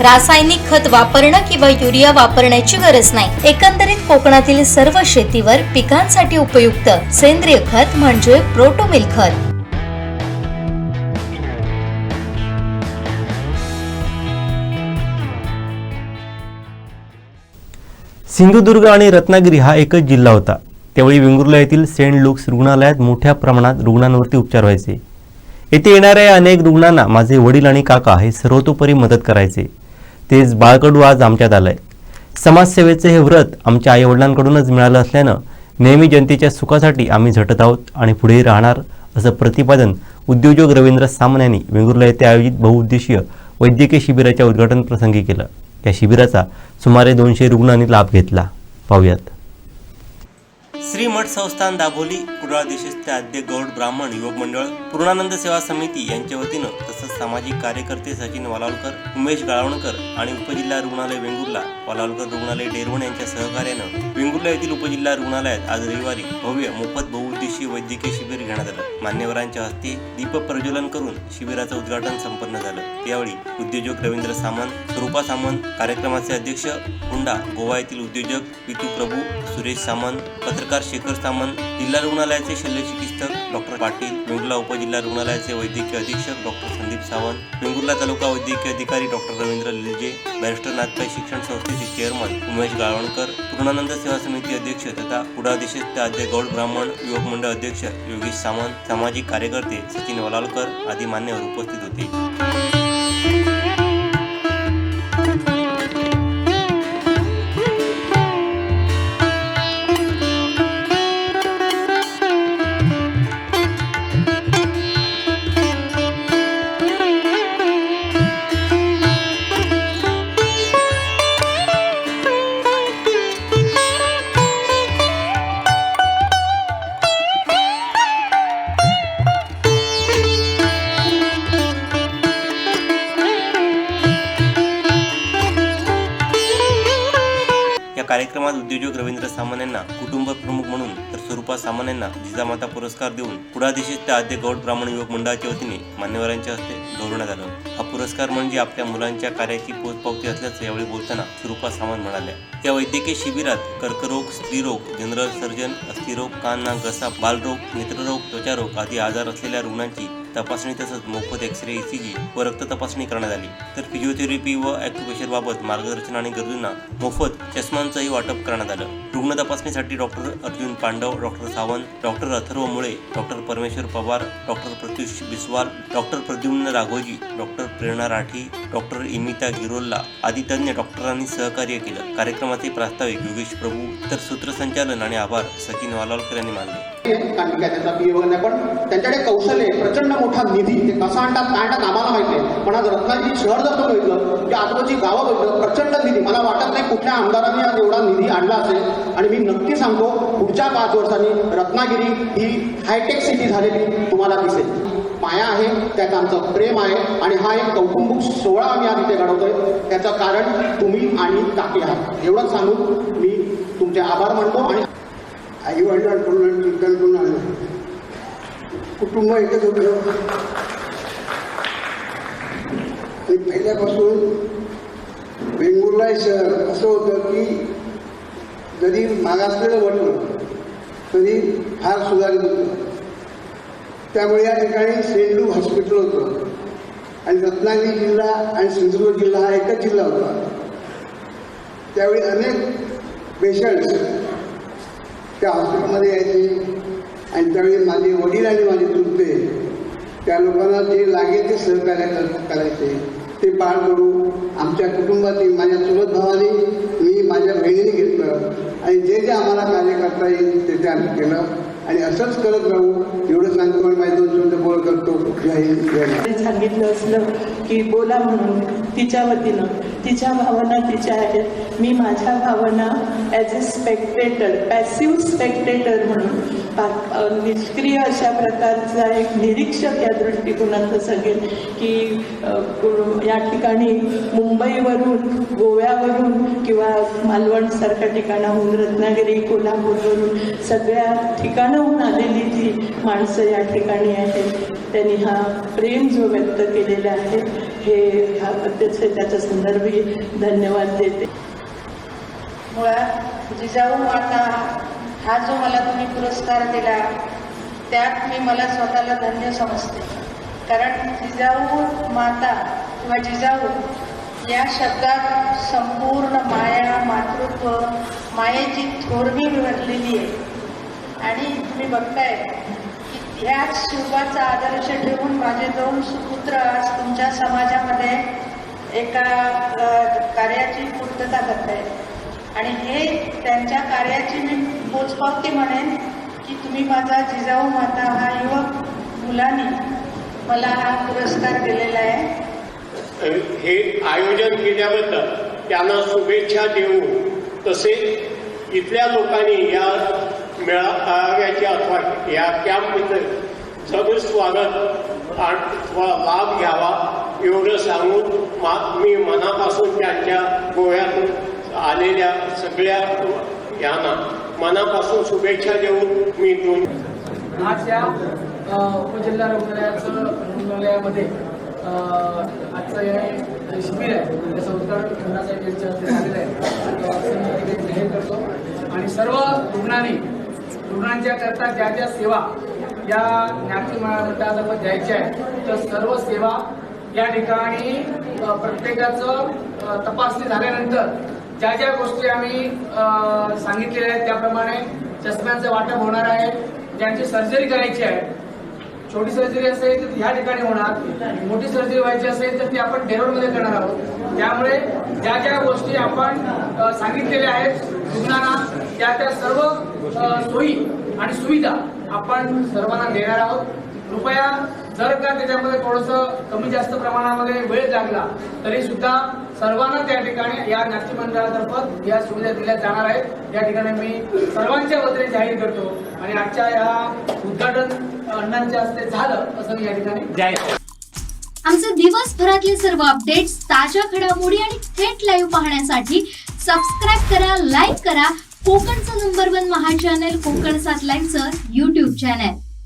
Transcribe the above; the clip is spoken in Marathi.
रासायनिक खत वापरणं किंवा युरिया वापरण्याची गरज नाही. एकंदरीत कोकणातील सर्व शेतीवर पिकांसाठी उपयुक्त सेंद्रिय खत म्हणजे प्रोटोमिल खत. सिंधुदुर्ग आणि रत्नागिरी हा एकच जिल्हा होता. त्यावेळी वेंगुर्ला येथील सेंट लुक्स रुग्णालयात मोठ्या प्रमाणात रुग्णांवरती उपचार व्हायचे. येथे येणाऱ्या अनेक रुग्णांना माझे वडील आणि काका हे सर्वतोपरी मदत करायचे. तेच बाळकडू आज आमच्यात आलं आहे समाजसेवेचे हे व्रत आमच्या आईवडिलांकडूनच मिळालं असल्यानं नेहमी जनतेच्या सुखासाठी आम्ही झटत आहोत आणि पुढेही राहणार असं प्रतिपादन उद्योजक रवींद्र सामन यांनी वेंगुर्ला येथे आयोजित बहुउद्देशीय वैद्यकीय शिबिराच्या उद्घाटन प्रसंगी केलं. या शिबिराचा सुमारे दोनशे रुग्णांनी लाभ घेतला. पाहूयात. श्री मठ संस्थान दाभोली कुडाळ देशस्थ आद्य गौड ब्राह्मण युवक मंडळ पूर्णानंद सेवा समिती यांच्या वतीनं तसंच सामाजिक कार्यकर्ते सचिन वालावलकर उमेश गाळवणकर आणि उपजिल्हा रुग्णालय वेंगुर्ला वालावलकर रुग्णालय डेरवण यांच्या सहकार्यानं वेंगुर्ला येथील उपजिल्हा रुग्णालयात आज रविवारी भव्य मोफत बहुउद्देशीय वैद्यकीय शिबिर घेण्यात आलं. मान्यवरांच्या हस्ते दीप प्रज्वलन करून शिबिराचं उद्घाटन संपन्न झालं. यावेळी उद्योजक रवींद्र सामंत स्वरूपा सामंत कार्यक्रमाचे अध्यक्ष हुंडा गोवा येथील उद्योजक पितू प्रभू सुरेश सामंत पत्रकार शेखर सामंत जिल्हा रुग्णालयाचे शल्यचिकित्सक डॉक्टर पाटील वेंगुर्ला उपजिल्हा रुग्णालयाचे वैद्यकीय अधीक्षक डॉक्टर संदीप सावंत वेंगुर्ला तालुका वैद्यकीय अधिकारी डॉक्टर रवींद्र लिलजे बॅरिस्टर नाथपाई शिक्षण संस्थेचे चेअरमन उमेश गाळवणकर पूर्णानंद सेवा समिती अध्यक्ष तथा कुडाळ आद्य गौड ब्राह्मण युवक मंडळ अध्यक्ष योगेश सामंत सामाजिक कार्यकर्ते सचिन वलालकर आदी मान्यवर उपस्थित होते. कार्यक्रमात उद्योजक रवींद्र सामान यांना कुटुंब प्रमुख म्हणून तर स्वरूपा सामंत यांना जिजामाता पुरस्कार देऊन कुडा देशाचे आद्य गौड ब्राह्मण युवक मंडळाच्या वतीने मान्यवरांच्या हस्ते गौरवण्यात आलं. हा पुरस्कार म्हणजे आपल्या मुलांच्या कार्याची पोचपावती असल्याचं यावेळी बोलताना स्वरूपा सामंत म्हणाल्या. या वैद्यकीय शिबिरात कर्करोग स्त्रीरोग जनरल सर्जन अस्थिरोग कान नाक घसा बालरोग नेत्ररोग त्वचारोग आदी आजार असलेल्या रुग्णांची तपासणी तसंच मोफत एक्सरे ईसीजी व रक्त तपासणी करण्यात आली. तर फिजिओथेरपी व ॲक्युपेशर बाबत मार्गदर्शन आणि गरजूंना मोफत चष्मांचंही वाटप करण्यात आलं. रुग्ण तपासणीसाठी doctor Arjun Pandav doctor Sawant doctor Atharva Mule doctor Parmeshwar Pawar doctor Pratyush Biswal doctor Pradyumna Raghoji doctor Prerna Rathi doctor Imita Girolla आदी तज्ज्ञ डॉक्टरांनी सहकार्य केलं. कार्यक्रमाचे प्रास्ताविक योगेश प्रभू तर सूत्रसंचालन आणि आभार सचिन वालावलकर यांनी मानले. कारण की काय त्याचा पी वगैरे. नाही पण त्यांच्याकडे कौशल्य प्रचंड मोठा निधी ते कसा आणतात काय आणतात आम्हाला माहिती आहे पण आज रत्नागिरी शहर जर तुम्ही बघितलं की आजूबाजूची गावं बघितलं प्रचंड निधी. मला वाटत नाही कुठल्या आमदारांनी आज एवढा निधी आणला असेल. आणि मी नक्की सांगतो पुढच्या पाच वर्षांनी रत्नागिरी ही हायटेक सिटी झालेली तुम्हाला दिसेल. माया आहे त्यात आमचं प्रेम आहे. आणि हा एक कौटुंबिक सोहळा आम्ही आज इथे घडवतोय. त्याचं कारण तुम्ही आणि काकी आहात एवढंच सांगून मी तुमचे आभार मानतो आणि आई वडिलांकडून चिंतनकडून आलो. कुटुंब एकच होतं. आणि पहिल्यापासून वेंगुर्ला शहर असं होतं की जरी मागासलेलं वाटलं तरी फार सुधारित होतं. त्यामुळे या ठिकाणी सेंडू हॉस्पिटल होतं. आणि रत्नागिरी जिल्हा आणि सिंधुदुर्ग जिल्हा हा एकच जिल्हा होता. त्यावेळी अनेक पेशंट्स त्या हॉस्पिटलमध्ये यायचे. आणि त्यावेळी माझे वडील आणि माझे चुलते त्या लोकांना जे लागेल ते सहकार्य करायचे ते पार करू आमच्या कुटुंबातील माझ्या चुलत भावाने मी माझ्या बहिणीने घेतलं. आणि जे जे आम्हाला कार्य करता येईल ते ते आम्ही केलं. आणि असंच करत राहू. एवढं सांगतो आणि माझे दोन शब्द बोल करतो सांगितलं असलं की बोला म्हणून तिच्या वतीनं. तिच्या भावना तिच्या आहेत. मी माझ्या भावना as a spectator passive spectator म्हणून निष्क्रिय अशा प्रकारचा एक निरीक्षक या दृष्टिकोनातून सगळे की या ठिकाणी मुंबईवरून गोव्यावरून किंवा मालवणसारख्या ठिकाणाहून रत्नागिरी कोल्हापूरवरून सगळ्या ठिकाणाहून आलेली जी माणसं या ठिकाणी आहेत त्यांनी हा प्रेम जो व्यक्त केलेला आहे हे हा अध्यक्ष त्याच्या संदर्भी धन्यवाद देते. मुळात जिजाऊ माता हा जो मला तुम्ही पुरस्कार दिला त्यात मी मला स्वतःला धन्य समजते. कारण जिजाऊ माता किंवा जिजाऊ या शब्दात संपूर्ण माया मातृत्व मायेची थोरवी भरलेली आहे. आणि तुम्ही बघताय की ह्याच स्वरूपाचा आदर्श ठेवून माझे दोन सुपुत्र आज तुमच्या समाजामध्ये एका कार्याची पूर्तता करतायत. आणि हे त्यांच्या कार्याची मी पोचपावती म्हणेन की तुम्ही माझा जिजाऊ माता हा युवक मुलांनी मला हा पुरस्कार दिलेला आहे. हे आयोजन केल्याबद्दल त्यांना शुभेच्छा देऊन तसेच इथल्या लोकांनी या मेळाव्याची अथवा या कॅम्पमध्ये सगळं स्वागत आणि लाभ घ्यावा एवढं सांगून मा मी मनापासून त्यांच्या गोव्यातून आलेल्या सगळ्या यांना मनापासून शुभेच्छा देऊन मी दोन आज या उपजिल्हा रुग्णालयाचं रुग्णालयामध्ये आजचं हे शिबिर आहे. म्हणजे त्याचं उद्घाटन खंडासाहेब यांच्या झालेलं आहे. जाहीर करतो. आणि सर्व रुग्णांनी रुग्णांच्या करता ज्या ज्या सेवा या ज्ञाती मंडळातर्फे द्यायच्या आहेत तर सर्व सेवा या ठिकाणी प्रत्येकाचं तपासणी झाल्यानंतर ज्या ज्या गोष्टी आम्ही सांगितलेल्या आहेत त्याप्रमाणे चष्म्यांचं वाटप होणार आहे. ज्यांची सर्जरी करायची आहे छोटी सर्जरी असेल तर ह्या ठिकाणी होणार. मोठी सर्जरी व्हायची असेल तर ती आपण डेरोडमध्ये करणार आहोत. त्यामुळे ज्या ज्या गोष्टी आपण सांगितलेल्या आहेत रुग्णांना त्या त्या सर्व सोयी आणि सुविधा आपण सर्वांना देणार आहोत. कृपया जर का त्याच्यामध्ये थोडंसं कमी जास्त प्रमाणामध्ये वेळ लागला तरी सुद्धा सर्वांना त्या ठिकाणी या नाट्य मंडळातर्फत या सुविधा दिल्या जाणार आहेत. या ठिकाणी मी सर्वांच्या वतीने जाहीर करतो आणि आजच्या या उद्घाटन अण्णांच्या हस्ते झालं असं मी या ठिकाणी जाहीर. आमचे दिवसभरातले सर्व अपडेट्स ताज्या घडामोडी आणि थेट लाईव्ह पाहण्यासाठी सबस्क्राईब करा लाईक करा. कोकणचं नंबर वन महा चॅनल कोकण सात लाईनचं युट्यूब चॅनल